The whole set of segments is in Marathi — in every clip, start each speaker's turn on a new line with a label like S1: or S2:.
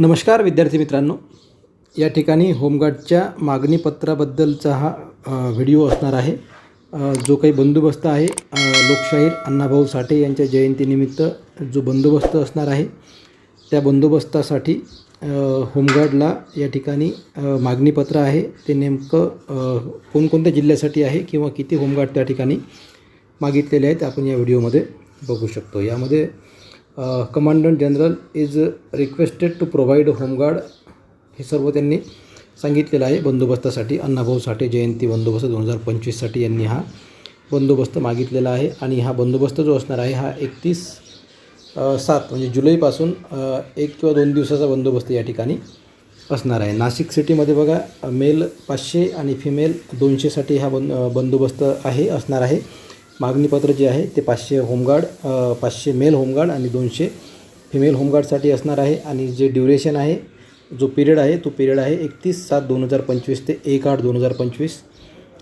S1: नमस्कार विद्यार्थी मित्रांनो. या ठिकाणी होमगार्डच्या मागणीपत्राबद्दलचा हा व्हिडिओ असणार आहे. जो काही बंदोबस्त आहे लोकशाहीर अण्णाभाऊ साठे यांच्या जयंतीनिमित्त जो बंदोबस्त असणार आहे त्या बंदोबस्तासाठी होमगार्डला या ठिकाणी मागणीपत्र आहे. ते नेमकं कोणकोणत्या जिल्ह्यासाठी आहे किंवा किती होमगार्ड त्या ठिकाणी मागितलेले आहेत आपण या व्हिडिओमध्ये बघू शकतो. यामध्ये commandant general is requested to provide home guard हे सर्व त्यांनी सांगितलेलं आहे. बंदोबस्तासाठी अण्णाभाऊ साठे जयंती बंदोबस्त दोन हजार पंचवीससाठी यांनी हा बंदोबस्त मागितलेला आहे. आणि हा बंदोबस्त जो असणार आहे हा एकतीस सात म्हणजे जुलैपासून एक किंवा दोन दिवसाचा बंदोबस्त या ठिकाणी असणार आहे. नाशिक सिटीमध्ये बघा मेल पाचशे आणि फिमेल दोनशेसाठी हा बंद बंदोबस्त आहे असणार आहे. मागणीपत्र जे आहे ते पाचशे होमगार्ड पाचशे मेल होमगार्ड आणि दोनशे फिमेल होमगार्डसाठी असणार आहे. आणि जे ड्युरेशन आहे जो पिरियड आहे तो पिरियड आहे एकतीस सात दोन हजार पंचवीस ते एक आठ दोन हजार पंचवीस.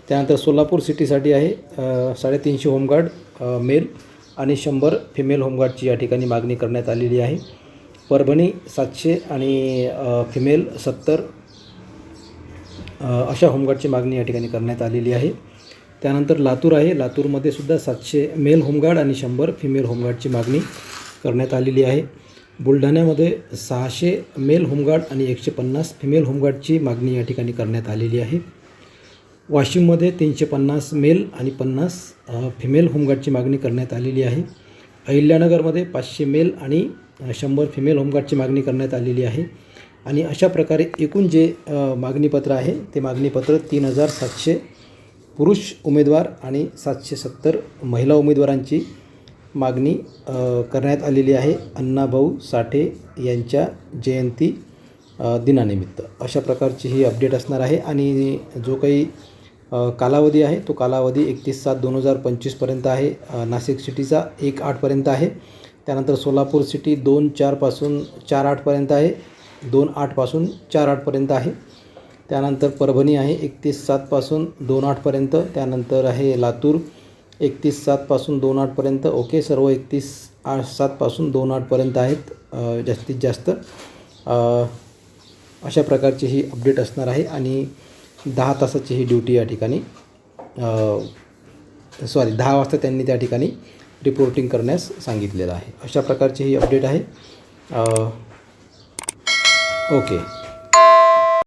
S1: त्यानंतर सोलापूर सिटीसाठी आहे साडेतीनशे होमगार्ड मेल आणि शंभर फिमेल होमगार्डची या ठिकाणी मागणी करण्यात आलेली आहे. परभणी सातशे आणि फिमेल सत्तर अशा होमगार्डची मागणी या ठिकाणी करण्यात आलेली आहे. त्यानंतर लातूर आहे. लातूरमध्ये सुद्धा सातशे मेल होमगार्ड आणि शंभर फिमेल होमगार्डची मागणी करण्यात आलेली आहे. बुलढाण्यामध्ये सहाशे मेल होमगार्ड आणि एकशे पन्नास फिमेल होमगार्डची मागणी या ठिकाणी करण्यात आलेली आहे. वाशिममध्ये तीनशे पन्नास मेल आणि पन्नास फिमेल होमगार्डची मागणी करण्यात आलेली आहे. अहिल्यानगरमध्ये पाचशे मेल आणि शंभर फिमेल होमगार्डची मागणी करण्यात आलेली आहे. आणि अशा प्रकारे एकूण जे मागणीपत्र आहे ते मागणीपत्र तीन हजार सातशे पुरुष उमेदवार आणि सातशे सत्तर महिला उमेदवारांची मागणी करण्यात आलेली आहे. अण्णाभाऊ साठे यांच्या जयंती दिनानिमित्त. अशा प्रकारची ही अपडेट असणार आहे आणि जो काही कालावधी आहे तो कालावधी एकतीस सात दोन हजार पंचवीसपर्यंत आहे. नाशिक सिटीचा एक आठपर्यंत आहे. त्यानंतर सोलापूर सिटी दोन चारपासून चार आठपर्यंत आहे. दोन आठपासून चार आठपर्यंत आहे. त्यानंतर परभणी आहे एकतीस सातपासून दोन आठपर्यंत त्यानंतर आहे लातूर एकतीस सातपासून दोन आठपर्यंत ओके सर्व एकतीस आठ सातपासून दोन आठपर्यंत आहेत जास्तीत जास्त. अशा प्रकारची ही अपडेट असणार आहे आणि दहा तासाची ही ड्युटी या ठिकाणी सॉरी दहा वाजता त्यांनी त्या ठिकाणी रिपोर्टिंग करण्यास सांगितलेलं आहे. अशा प्रकारची ही अपडेट आहे. ओके.